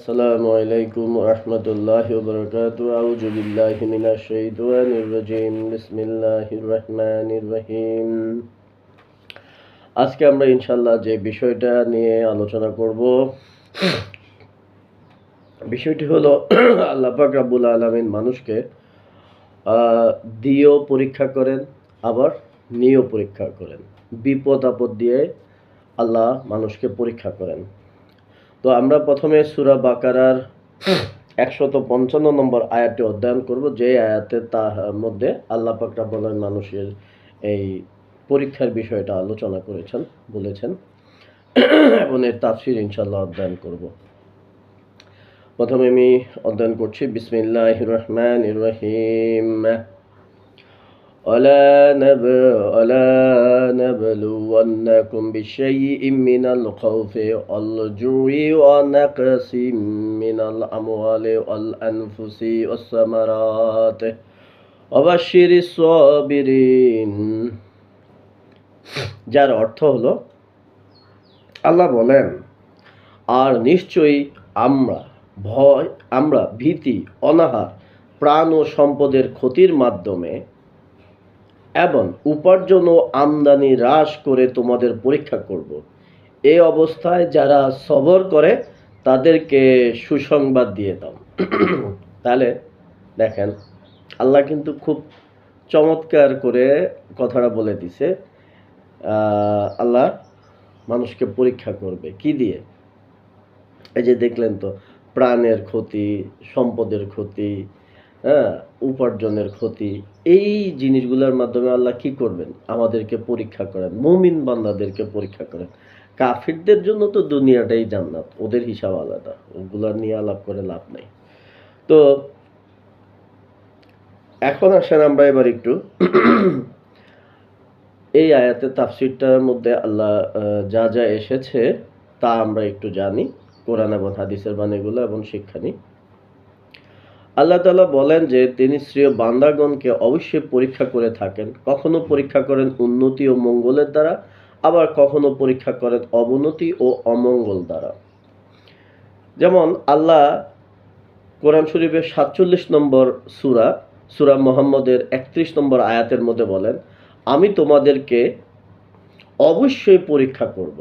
السلام عليكم ورحمة الله وبركاته أعوذ بالله من الشيطان الرجيم بسم الله الرحمن الرحيم আজকে আমরা ইনশাল্লাহ যে বিষয়টা নিয়ে আলোচনা করব বিষয়টি হলো আল্লাহ পাক রাব্বুল আলামিন মানুষকে আহ, দিয়েও পরীক্ষা করেন আবার নিয়েও পরীক্ষা করেন বিপদ আপদ দিয়ে আল্লাহ মানুষকে পরীক্ষা করেন তো আমরা প্রথমে সুরা বাকারার একশত পঞ্চান্ন নম্বর আয়াতটি অধ্যয়ন করব, যে আয়াতে তার মধ্যে আল্লাহ পাক রাব্বুল আলামিন মানুষের এই পরীক্ষার বিষয়টা আলোচনা করেছেন, বলেছেন। এবং এর তাফসির ইনশাল্লাহ অধ্যয়ন করব। প্রথমে আমি অধ্যয়ন করছি বিসমিল্লাহ রহমান রহিম। ولا نب ولا نبلونكم بشيء من الخوف والجوع ونقص من الأموال والأنفس والثمرات وبشر الصابرين যার অর্থ হলো আল্লাহ বলেন আর নিশ্চয়ই আমরা ভয় আমরা ভীতি অনাহার প্রাণ ও সম্পদের ক্ষতির মাধ্যমে এবং উপার্জন ও আমদানি হ্রাস করে তোমাদের পরীক্ষা করব। এই অবস্থায় যারা সবর করে, তাদেরকে সুসংবাদ দিয়ে দাও। তাহলে দেখেন, আল্লাহ কিন্তু খুব চমৎকার করে কথাটা বলে দিছে আল্লাহ মানুষকে পরীক্ষা করবে। কি দিয়ে? এই যে দেখলেন তো, প্রাণের ক্ষতি, সম্পদের ক্ষতি হ্যাঁ উপার্জনের ক্ষতি। এই জিনিসগুলোর মাধ্যমে আল্লাহ কি করবেন? আমাদেরকে পরীক্ষা করেন, মুমিন বান্দাদেরকে পরীক্ষা করেন। কাফিরদের জন্য তো দুনিয়াটাই জান্নাত, ওদের হিসাব আলাদা ওগুলার নিয়ে আলাপ করে লাভ নাই। তো এখন আসেন আমরা এবার একটু এই আয়াতে, তাফসিরটার মধ্যে আল্লাহ যা যা এসেছে তা আমরা একটু জানি, কোরআন এবং হাদিসের বাণীগুলো এবং শিক্ষা নিই। আল্লাহ তালা বলেন যে তিনি শ্রেয় বান্দাগণকে অবশ্যই পরীক্ষা করে থাকেন। কখনো পরীক্ষা করেন উন্নতি ও মঙ্গলের দ্বারা, আবার কখনো পরীক্ষা করেন অবনতি ও অমঙ্গল দ্বারা। যেমন আল্লাহ কোরআন শরীফের সাতচল্লিশ নম্বর সুরা সুরা মোহাম্মদের একত্রিশ নম্বর আয়াতের মধ্যে বলেন, আমি তোমাদেরকে অবশ্যই পরীক্ষা করব,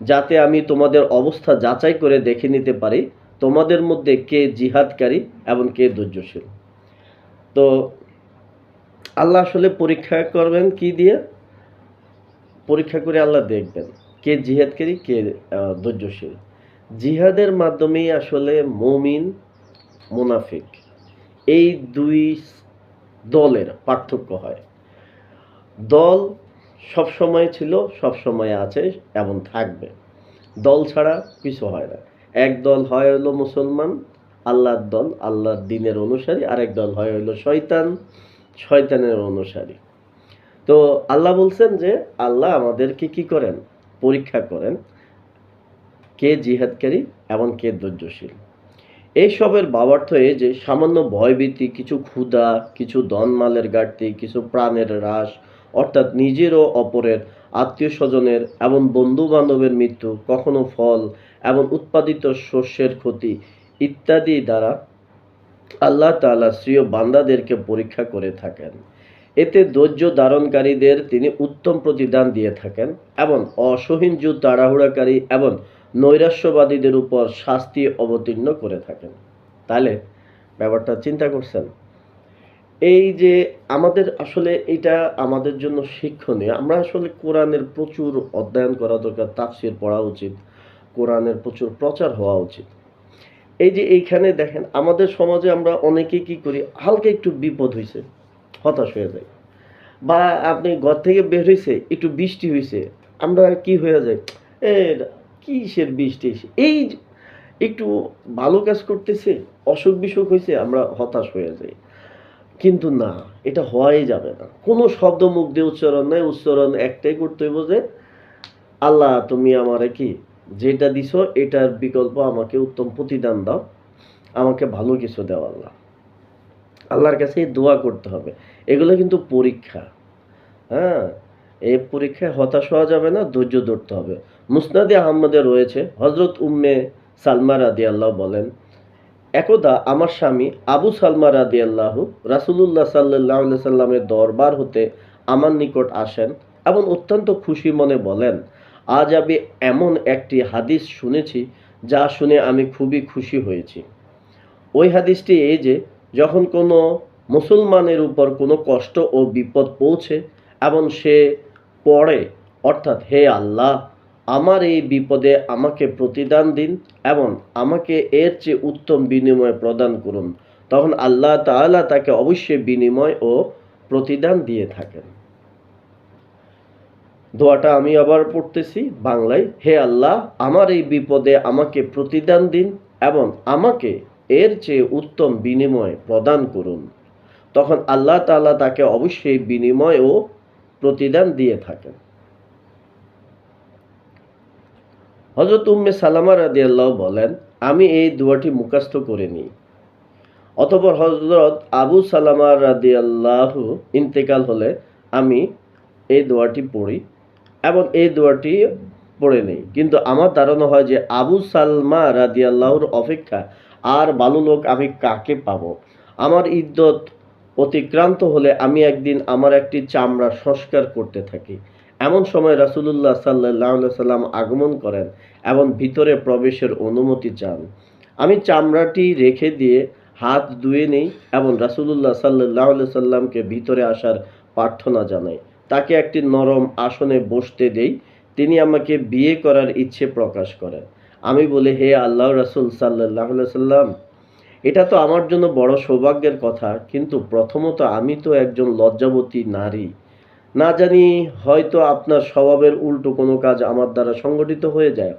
যাতে আমি তোমাদের অবস্থা যাচাই করে দেখে নিতে পারি তোমাদের মধ্যে কে জিহাদকারী এবং কে ধৈর্যশীল? তো আল্লাহ আসলে পরীক্ষা করবেন কি দিয়ে? পরীক্ষা করে আল্লাহ দেখবেন কে জিহাদকারী, কে ধৈর্যশীল। জিহাদের মাধ্যমেই আসলে মমিন, মুনাফিক এই দুই দলের পার্থক্য হয়। দল সব সময় ছিল সব সময় আছে এবং থাকবে। দল ছাড়া কিছু হয় না। এক দল হয় হলো মুসলমান, আল্লাহর দল, আল্লাহর দিনের অনুসারী, আরেক দল হয় হলো শয়তান, শয়তানের অনুসারী। তো আল্লাহ বলছেন যে, আল্লাহ আমাদেরকে কি করেন? পরীক্ষা করেন কে জিহাদকারী এবং কে ধৈর্যশীল। এইসবের বাবার্থ এই যে, সামান্য ভয়ভীতি, কিছু ক্ষুধা, কিছু ধনমালের ঘাটতি, কিছু প্রাণের হ্রাস অর্থাৎ নিজের ও অপরের আত্মীয় স্বজনের এবং বন্ধু বান্ধবের মৃত্যু, কখনো ফল এবং উৎপাদিত শস্যের ক্ষতি ইত্যাদি দ্বারা আল্লাহ তাআলা শ্রীয় বান্দাদেরকে পরীক্ষা করে থাকেন। এতে ধৈর্য ধারণকারীদের তিনি উত্তম প্রতিদান দিয়ে থাকেন এবং অসহিঞ্জু তাড়াহুড়াকারী এবং নৈরাশ্যবাদীদের উপর শাস্তি অবতীর্ণ করে থাকেন। তাহলে ব্যাপারটা চিন্তা করছেন? এই যে আমাদের আসলে এটা আমাদের জন্য শিক্ষণীয়, আমরা আসলে কোরআনের প্রচুর অধ্যয়ন করা দরকার, তাফসির পড়া উচিত কোরআনের প্রচুর প্রচার হওয়া উচিত। এই যে এইখানে দেখেন, আমাদের সমাজে আমরা অনেকে কি করি, হালকা একটু বিপদ হয়েছে হতাশ হয়ে যায়। বা আপনি ঘর থেকে বের হয়েছে একটু বৃষ্টি হয়েছে আমরা কি হয়ে যায়, এ কিসের বৃষ্টি এই একটু ভালো কাজ করতেছে, অসুখ বিসুখ হয়েছে আমরা হতাশ হয়ে যাই। কিন্তু না, এটা হওয়াই যাবে না। কোনো শব্দ মুখ দিয়ে উচ্চারণ নেই, উচ্চারণ একটাই করতে হইব যে, আল্লাহ তুমি আমারে কি যেটা দিছো, এটার বিকল্প আমাকে উত্তম প্রতিদান দাও। আমাকে ভালো কিছু দেওয়া আল্লাহ। আল্লাহর কাছে দোয়া করতে হবে। এগুলো কিন্তু পরীক্ষা। হ্যাঁ? এই পরীক্ষায় হতাশ হওয়া যাবে না, ধৈর্য ধরতে হবে। মুসনাদে আহমদে রয়েছে হজরত উম্মে সালমা রাদি আল্লাহ বলেন, একদা আমার স্বামী আবু সালমা রাদি আল্লাহ রাসুলুল্লাহ সাল্লাহ সাল্লামের দরবার হতে আমার নিকট আসেন এবং অত্যন্ত খুশি মনে বলেন, আজ আমি এমন একটি হাদিস শুনেছি যা শুনে আমি খুবই খুশি হয়েছি। ওই হাদিসটি এই যে, যখন কোনো মুসলমানের উপর কোনো কষ্ট ও বিপদ পৌঁছে এবং সে পড়ে, অর্থাৎ, হে আল্লাহ, আমার এই বিপদে আমাকে প্রতিদান দিন এবং আমাকে এর চেয়ে উত্তম বিনিময় প্রদান করুন। তখন আল্লাহ তাআলা তাকে অবশ্যই বিনিময় ও প্রতিদান দিয়ে থাকেন। দোয়াটা আমি আবার পড়তেছি, বাংলায়, হে আল্লাহ, আমার এই বিপদে আমাকে প্রতিদান দিন এবং আমাকে এর চেয়ে উত্তম বিনিময় প্রদান করুন। তখন আল্লাহ তাআলা তাকে অবশ্যই বিনিময় ও প্রতিদান দিয়ে থাকেন। হজরত উম্মে সালামা রাদিয়াল্লাহ বলেন, আমি এই দোয়াটি মুখস্থ করে নিই। অতপর হজরত আবু সালামা রাদিয়াল্লাহু ইন্তেকাল হলে আমি এই দোয়াটি পড়ি। এবং এই দোয়াটি পড়ে নেই। কিন্তু আমার ধারণা হয় যে আবু সালমা রাদিয়াল্লাহুর অপেক্ষা আর ভালো লোক আমি কাকে পাবো? আমার ইদ্যত অতিক্রান্ত হলে আমি একদিন আমার একটি চামড়া সংস্কার করতে থাকি। এমন সময় রাসুলুল্লাহ সাল্লাহ সাল্লাম আগমন করেন এবং ভিতরে প্রবেশের অনুমতি চান। আমি চামড়াটি রেখে দিয়ে হাত ধুয়ে নেই এবং রাসুলুল্লাহ সাল্লাহ সাল্লামকে ভিতরে আসার প্রার্থনা জানাই। তাকে একটি নরম আসনে বসতে দেই। তিনি আমাকে বিয়ে করার ইচ্ছে প্রকাশ করেন। আমি বলি, হে আল্লাহ রাসুল সাল্লাহ সাল্লাম এটা তো আমার জন্য বড় সৌভাগ্যের কথা, কিন্তু প্রথমত আমি তো একজন লজ্জাবতী নারী। না জানি হয়তো আপনার স্বভাবের উল্টো কোনো কাজ আমার দ্বারা সংগঠিত হয়ে যায়।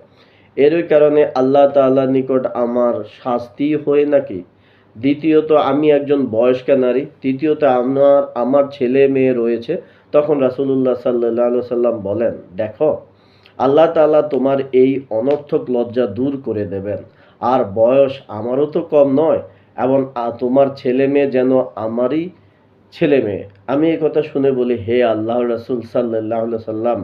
এরই কারণে আল্লাহ তাআলার নিকট আমার শাস্তি হয়ে নাকি? দ্বিতীয়ত, আমি একজন বয়স্কা নারী। তৃতীয়ত, আমার আমার ছেলে মেয়ে রয়েছে। তখন রাসূলুল্লাহ সাল্লাহ সাল্লাম বলেন, দেখো, আল্লাহ তালা তোমার এই অনর্থক লজ্জা দূর করে দেবেন। আর বয়স আমারও তো কম নয়, এবং তোমার ছেলে মেয়ে যেন আমারই ছেলে মেয়ে। আমি এই কথা শুনে বলি, হে আল্লাহ রাসূল সাল্লাহ সাল্লাম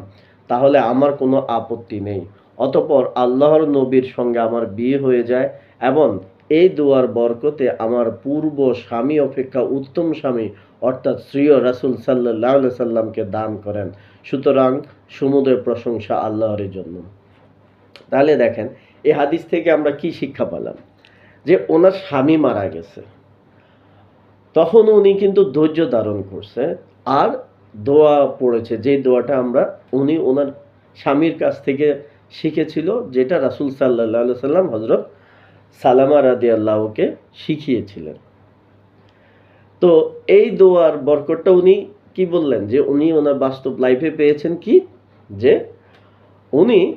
তাহলে আমার কোনো আপত্তি নেই। অতপর আল্লাহর নবীর সঙ্গে আমার বিয়ে হয়ে যায়, এবং এই দুয়ার বরকতে আমার পূর্ব স্বামী অপেক্ষা উত্তম স্বামী, অর্থাৎ শ্রীয় রাসূল সাল্লাহ সাল্লামকে দান করেন। সুতরাং সমুদ্রের প্রশংসা আল্লাহর জন্য। তাহলে দেখেন, এই হাদিস থেকে আমরা কি শিক্ষা পেলাম? যে ওনার স্বামী মারা গেছে। তখন উনি কিন্তু ধৈর্য ধারণ করছে, আর দোয়া পড়েছে। যে দোয়াটা আমরা, উনি ওনার স্বামীর কাছ থেকে শিখেছিল, যেটা রাসূল সাল্লাহ সাল্লাম হজরত সালামা রাদি আল্লাহকে শিখিয়েছিলেন। তো এই দোয়ার বরকতটা উনি কি বললেন? যে উনি ওনার বাস্তব লাইফে পেয়েছেন কি? যে উনি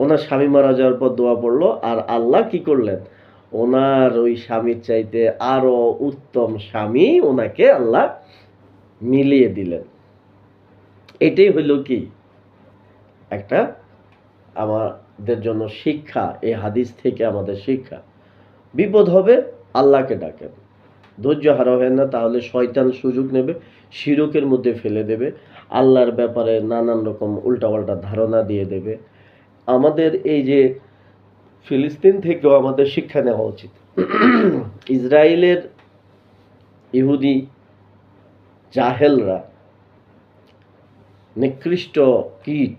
ওনার স্বামী মারা যাওয়ার পর দোয়া পড়ল, আর আল্লাহ কি করলেন? ওনার ওই স্বামীর চাইতে আরও উত্তম স্বামী ওনাকে আল্লাহ মিলিয়ে দিলেন। এটাই হইল কি? একটা আমাদের জন্য শিক্ষা, এই হাদিস থেকে আমাদের শিক্ষা। বিপদ হবে, আল্লাহকে ডাকেন ধৈর্য হারা হয় না, তাহলে শয়তান সুযোগ নেবে, শিরকের মধ্যে ফেলে দেবে, আল্লাহর ব্যাপারে নানান রকম উল্টাপাল্টা ধারণা দিয়ে দেবে। আমাদের এই যে ফিলিস্তিন থেকেও আমাদের শিক্ষা নেওয়া উচিত। ইসরায়েলের ইহুদি জাহেলরা নিকৃষ্ট কীট,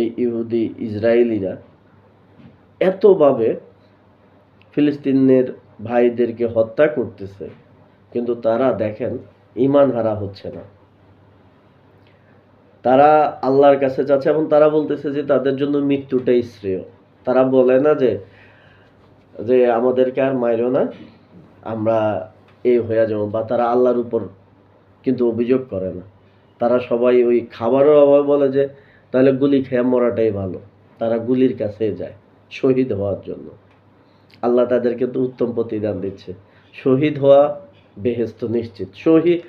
এই ইহুদি ইসরায়েলিরা এতভাবে ফিলিস্তিনের ভাইদেরকে হত্যা করতেছে, কিন্তু তারা দেখেন ইমান হারা হচ্ছে না। তারা আল্লাহর কাছে যাচ্ছে এবং তারা বলতেছে যে তাদের জন্য মৃত্যুটাই শ্রেয়। তারা বলে না যে যে আমাদেরকে আর মাইরো না, আমরা এই হয়ে যাব বা তারা আল্লাহর উপর কিন্তু অভিযোগ করে না। তারা সবাই ওই খাবারের অভাবে বলে যে, তাহলে গুলি খেয়ে মরাটাই ভালো। তারা গুলির কাছে যায়। শহীদ হওয়ার জন্য। আল্লাহ তাদেরকে তো উত্তম প্রতিদান দিচ্ছে। শহীদ হওয়া বেহেস্ত নিশ্চিত। শহীদ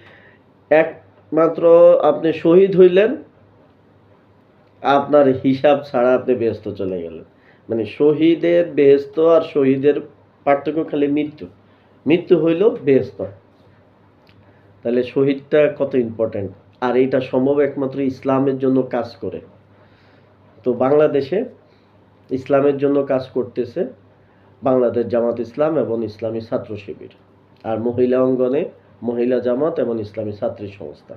একমাত্র আপনি শহীদ হইলেন, আপনার হিসাব ছাড়া আপনি বেহেস্ত চলে গেলেন। মানে শহীদের বেহেস্ত আর শহীদের পার্থক্য খালি মৃত্যু। মৃত্যু হইল বেহেস্ত তাহলে শহীদটা কত ইম্পর্টেন্ট আর এটা সম্ভব একমাত্র ইসলামের জন্য কাজ করে। তো বাংলাদেশে ইসলামের জন্য কাজ করতেছে বাংলাদেশ জামাত ইসলাম এবং ইসলামী ছাত্র শিবির আর মহিলা অঙ্গনে মহিলা জামাত এবং ইসলামী ছাত্রী সংস্থা।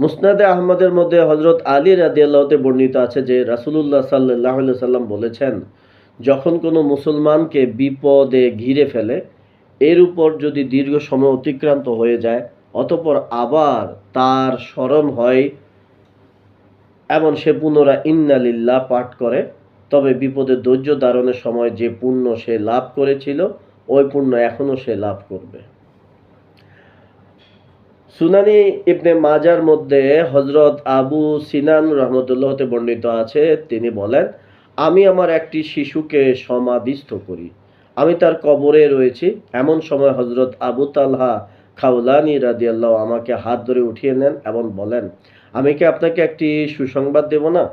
মুসনাদে আহমদের মধ্যে হজরত আলী রাদিয়াল্লাহতে বর্ণিত আছে যে রাসূলুল্লাহ সাল্লাহ সাল্লাম বলেছেন, যখন কোনো মুসলমানকে বিপদে ঘিরে ফেলে, এর উপর যদি দীর্ঘ সময় অতিক্রান্ত হয়ে যায়, অতপর আবার তার স্মরণ হয় এমন সে পুনরায় ইন্নালিল্লাহ পাঠ করে, তবে বিপদে ধৈর্য ধারণের সময় যে পুণ্য সে লাভ করেছিল, ওই পুণ্য এখনও সে লাভ করবে। সুনানি ইবনে মাজার মধ্যে হজরত আবু সিনান রহমতুল্লাহতে বর্ণিত আছে। তিনি বলেন, আমি আমার একটি শিশুকে সমাধিস্থ করি। আমি তার কবরে রয়েছি। এমন সময় হজরত আবু তালহা খাউলানি রাদিয়াল্লাহ আমাকে হাত ধরে উঠিয়ে নেন এবং বলেন আমি কি আপনাকে একটি সুসংবাদ দেব না?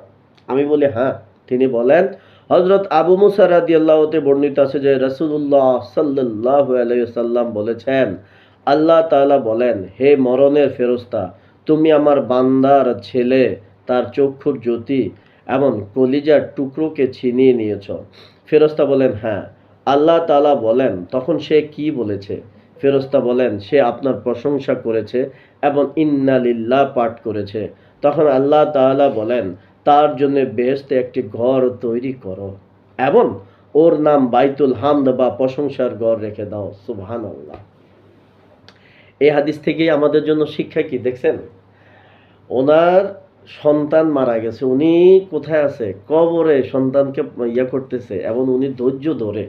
আমি বলি হ্যাঁ। তিনি বলেন হজরত আবু মুসা রাদিয়াল্লাহতে বর্ণিত আছে যে রাসূলুল্লাহ সাল্লাল্লাহু আলাইহি সাল্লাম বলেছেন, আল্লাহ তাআলা বলেন, হে মরণের ফেরস্তা, তুমি আমার বান্দার ছেলে, তার চক্ষুর জ্যোতি এমন কলিজার টুকরোকে ছিনিয়ে নিয়েছ। ফেরস্তা বলেন হ্যাঁ। আল্লাহ তাআলা বলেন, তখন সে কি বলেছে? ফেরস্তা বলেন, সে আপনার প্রশংসা করেছে এবং ইন্নালিল্লাহ পাঠ করেছে। তখন আল্লাহ তাআলা বলেন, তার জন্য বেহেশতে একটি ঘর তৈরি করো এবং ওর নাম বাইতুল হামদ বা প্রশংসার ঘর রেখে দাও। সুবহান আল্লাহ এই হাদিস থেকেই আমাদের জন্য শিক্ষা কি, দেখছেন? ওনার সন্তান মারা গেছে, উনি কোথায় আছে? কবরে সন্তানকে ইয়া করতেছে এবং উনি ধৈর্য ধরে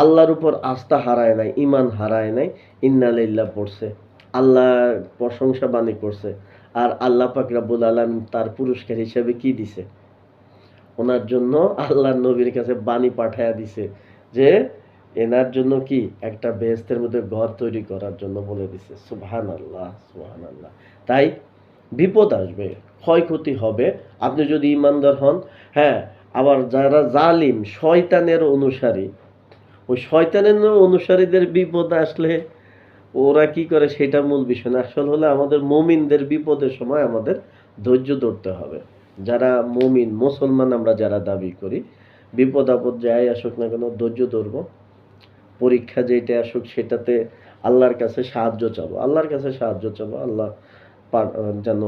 আল্লাহর উপর আস্থা হারায় নাই ইমান হারায় নাই, ইন্নালিল্লাহ পড়ছে। আল্লাহর প্রশংসা বাণী করছে আর আল্লাহ পাক রাব্বুল আলামিন তার পুরস্কার হিসেবে কি দিছে? ওনার জন্য আল্লাহর নবীর কাছে বাণী পাঠায়া দিছে যে, এনার জন্য কি একটা বেহেস্তের মধ্যে ঘর তৈরি করার জন্য বলে দিছে। সুবহান আল্লাহ সুবহান আল্লাহ তাই বিপদ আসবে, ক্ষয়ক্ষতি হবে। আপনি যদি ইমানদার হন হ্যাঁ আবার যারা জালিম, শয়তানের অনুসারী ওই শয়তানের অনুসারীদের বিপদ আসলে ওরা কি করে সেটা মূল বিষয় না। আসল হলে আমাদের মমিনদের বিপদের সময় আমাদের ধৈর্য ধরতে হবে। যারা মমিন, মুসলমান আমরা যারা দাবি করি, বিপদ আপদ যাই আসুক না কেন ধৈর্য ধরবো। পরীক্ষা যেটা আসুক সেটাতে আল্লাহর কাছে সাহায্য চাবো। আল্লাহর কাছে সাহায্য চাবো। আল্লাহ যেন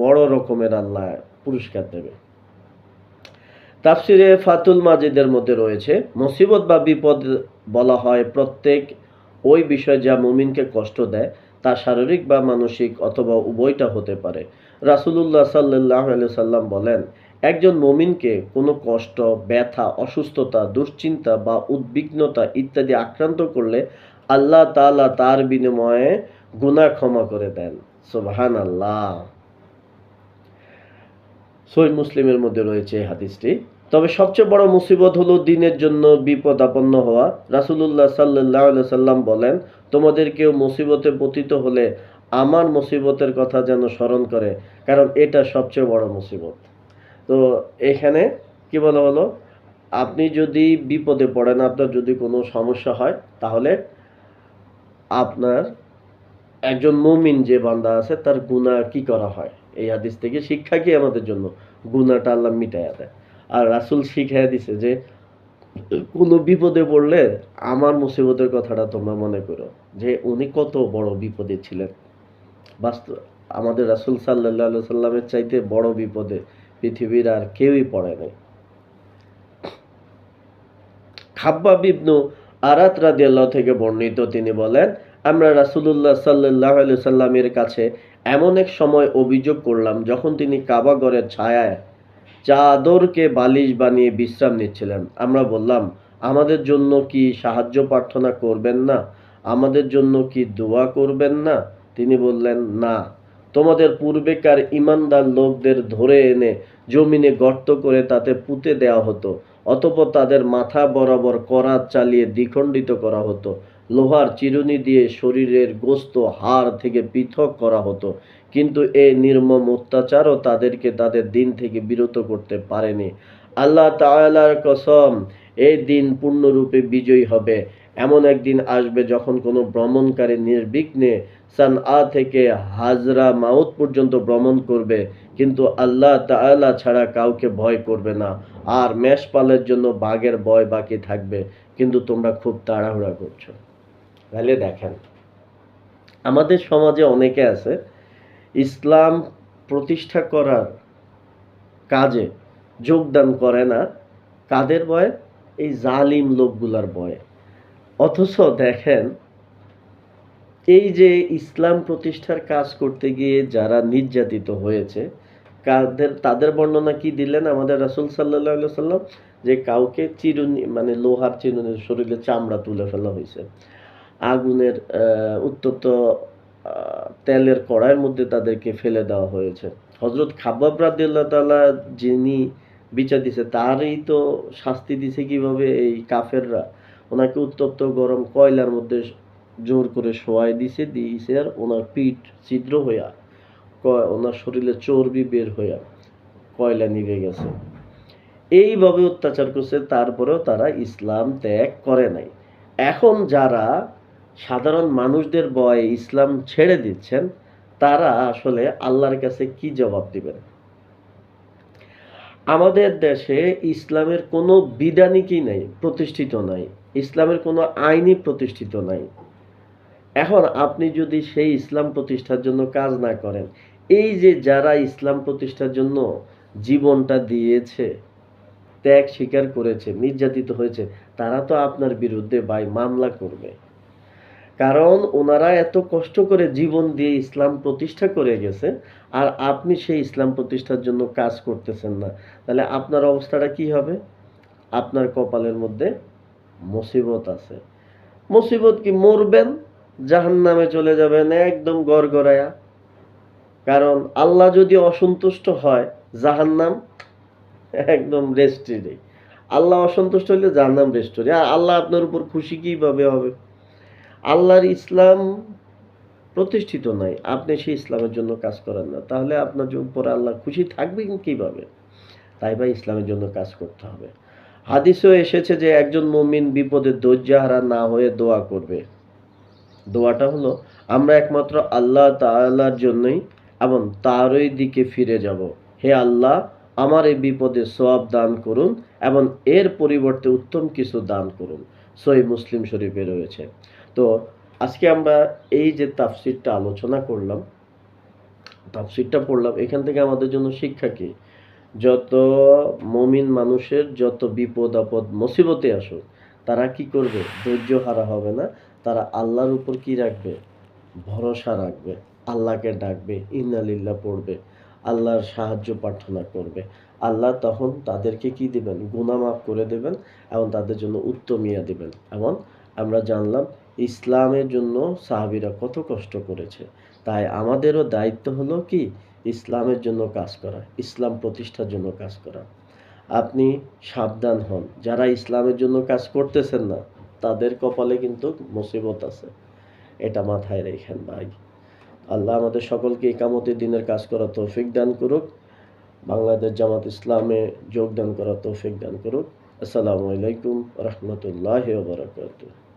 বড় রকমের আল্লাহ পুরস্কার দেবে। তাফসিরে ফাতুল মাজিদের মধ্যে রয়েছে, মুসিবত বা বিপদ বলা হয় প্রত্যেক ওই বিষয় যা মুমিনকে কষ্ট দেয়, তা শারীরিক বা মানসিক অথবা উভয়টা হতে পারে। রাসূলুল্লাহ সাল্লাহ সাল্লাম বলেন, একজন মমিনকে কোনো কষ্ট, ব্যথা, অসুস্থতা, দুশ্চিন্তা বা উদ্বিগ্নতা ইত্যাদি আক্রান্ত করলে আল্লাহ তাআলা তার বিনিময়ে গুনাহ ক্ষমা করে দেন। সোবাহান আল্লাহ সই মুসলিমের মধ্যে রয়েছে এই হাদিসটি। তবে সবচেয়ে বড় মুসিবত হলো দিনের জন্য বিপদ আপন্ন হওয়া। রাসূলুল্লাহ সাল্লাহ সাল্লাম বলেন, তোমাদের কেউ মুসিবতে পতিত হলে আমার মুসিবতের কথা যেন স্মরণ করে, কারণ এটা সবচেয়ে বড় মুসিবত। তো এখানে কি বলা হলো? আপনি যদি বিপদে পড়েন, আপনার যদি কোনো সমস্যা হয়, তাহলে আপনার একজন মুমিন যে বান্দা আছে, তার গুনাহ কি করা হয়? এই হাদিস থেকে শিক্ষা কি আমাদের জন্য গুনাহটা আল্লাহ মিটাইয়া দেয়। আর রাসূল শিখাইয়া দিছে যে, কোনো বিপদে পড়লে আমার মুসিবতের কথাটা তোমরা মনে করো যে, উনি কত বড় বিপদে ছিলেন। বাস্তব আমাদের রাসূল সাল্লাল্লাহু সাল্লামের চাইতে বড় বিপদে পৃথিবীর আর কেউই পড়ে নাই। খাব্বাব ইবনু আরাত রাদিয়াল্লাহু থেকে বর্ণিত তিনি বলেন, আমরা রাসূলুল্লাহ আলাইহি সাল্লামের কাছে এমন এক সময় অভিযোগ করলাম, যখন তিনি কাবাগরের ছায়ায় চাদরকে বালিশ বানিয়ে বিশ্রাম নিচ্ছিলেন। আমরা বললাম, আমাদের জন্য কি সাহায্য প্রার্থনা করবেন না? আমাদের জন্য কি দোয়া করবেন না? তিনি বললেন, না। তোমাদের পূর্বেকার ইমানদার লোকদের ধরে এনে জমিনে গর্ত করে তাতে পুঁতে দেওয়া হতো। অতঃপর তাদের মাথা বরাবর করাত চালিয়ে দ্বিখণ্ডিত করা হতো। লোহার চিরুনি দিয়ে শরীরের গোস্ত, হাড় থেকে পৃথক করা হতো। কিন্তু এ নির্মম অত্যাচারও তাদেরকে তাদের দিন থেকে বিরত করতে পারেনি। আল্লাহ তালার কসম, এই দিন পূর্ণরূপে বিজয়ী হবে। এমন একদিন আসবে যখন কোনো ভ্রমণকারী নির্বিঘ্নে সান আ থেকে হাজরা মাউত পর্যন্ত ভ্রমণ করবে, কিন্তু আল্লাহ তাআলা ছাড়া কাউকে ভয় করবে না। আর মেষপালের জন্য বাঘের ভয় বাকি থাকবে, কিন্তু তোমরা খুব তাড়াহুড়া করছ। তাহলে দেখেন, আমাদের সমাজে অনেকে আছে, ইসলাম প্রতিষ্ঠা করার কাজে যোগদান করে না। কাদের ভয়ে? এই জালিম লোকগুলার ভয়ে। অথচ দেখেন, এই যে ইসলাম প্রতিষ্ঠার কাজ করতে গিয়ে যারা নির্যাতিত হয়েছে, কাদের, তাদের বর্ণনা কি দিলেন আমাদের রাসূল আলাইহি সাল্লাম যে কাউকে চিরুনি মানে লোহার চিরুনি শরীরে চামড়া তুলে ফেলা হয়েছে। আগুনের উত্তপ্ত তেলের কড়াইয়ের মধ্যে তাদেরকে ফেলে দেওয়া হয়েছে। হজরত খাব্বাব রাদিয়াল্লাহু তাআলা যিনি বিচার দিছে তারই তো শাস্তি দিছে কীভাবে এই কাফেররা? ওনাকে উত্তপ্ত গরম কয়লার মধ্যে জোর করে শোয়াই দিছে, দিয়েছে আর ওনার পিঠ ছিদ্র হইয়া ওনার শরীরে চর্বি বের হইয়া কয়লা নিভে গেছে। এইভাবে অত্যাচার করছে, তারপরেও তারা ইসলাম ত্যাগ করে নাই। এখন যারা সাধারণ মানুষদের বয়ে ইসলাম ছেড়ে দিচ্ছেন, তারা আসলে আল্লাহর কাছে কি জবাব দিবেন? আমাদের দেশে ইসলামের কোনো বিধানিকই নাই, প্রতিষ্ঠিত নাই। ইসলামের কোনো আইনই প্রতিষ্ঠিত নাই। এখন আপনি যদি সেই ইসলাম প্রতিষ্ঠার জন্য কাজ না করেন, এই যে যারা ইসলাম প্রতিষ্ঠার জন্য জীবনটা দিয়েছে, ত্যাগ স্বীকার করেছে, নির্যাতিত হয়েছে, তারা তো আপনার বিরুদ্ধে ভাই মামলা করবে। কারণ ওনারা এত কষ্ট করে জীবন দিয়ে ইসলাম প্রতিষ্ঠা করে গেছে, আর আপনি সেই ইসলাম প্রতিষ্ঠার জন্য কাজ করতেছেন না। তাহলে আপনার অবস্থাটা কি হবে? আপনার কপালের মধ্যে মুসিবত আছে। মুসিবত কি মরবেন? জাহান্নামে চলে যাবেন একদম গড়গড়ায়া কারণ আল্লাহ যদি অসন্তুষ্ট হয়, জাহান্নাম একদম রেস্ট্রি আল্লাহ অসন্তুষ্ট হলে জাহান নাম রেস্টরি আর আল্লাহ আপনার উপর খুশি কীভাবে হবে? আল্লাহর ইসলাম প্রতিষ্ঠিত নাই। আপনি সেই ইসলামের জন্য কাজ করেন না। তাহলে আপনার উপর আল্লাহ খুশি থাকবেন কীভাবে? তাই ভাই ইসলামের জন্য কাজ করতে হবে। হাদিসও এসেছে যে একজন মুমিন বিপদে ধৈর্যহারা না হয়ে দোয়া করবে। দোয়াটা হলো, আমরা একমাত্র আল্লাহ তাআলার জন্যই এবং তারই দিকে ফিরে যাব। হে আল্লাহ, আমার এই বিপদে সওয়াব দান করুন এবং এর পরিবর্তে উত্তম কিছু দান করুন। সই মুসলিম শরীফে রয়েছে। তো আজকে আমরা এই যে তাফসিরটা আলোচনা করলাম, তাফসিরটা পড়লাম, এখান থেকে আমাদের জন্য শিক্ষা কি? যত মমিন মানুষের যত বিপদ, আপদ, মুসিবতে আসুক, তারা কি করবে? ধৈর্য হারা হবে না, তারা আল্লাহর উপর কি রাখবে? ভরসা রাখবে, আল্লাহকে ডাকবে ইন্নালিল্লাহ পড়বে, আল্লাহর সাহায্য প্রার্থনা করবে। আল্লাহ তখন তাদেরকে কি দিবেন? গুনাহ মাফ করে দেবেন এবং তাদের জন্য উত্তমিয়া দিবেন। এবং আমরা জানলাম, ইসলামের জন্য সাহাবিরা কত কষ্ট করেছে। তাই আমাদেরও দায়িত্ব হলো কি? ইসলামের জন্য কাজ করা, ইসলাম প্রতিষ্ঠার জন্য কাজ করা। আপনি সাবধান হন, যারা ইসলামের জন্য কাজ করতেছেন না, তাদের কপালে কিন্তু মুসিবত আছে। এটা মাথায় রেখেন ভাই। আল্লাহ আমাদের সকলকে একামতের দিনের কাজ করা তৌফিক দান করুক, বাংলাদেশ জামাত ইসলামে যোগদান করা তৌফিক দান করুক। আসসালামু আলাইকুম রহমতুল্লাহ বারাকাতুহ।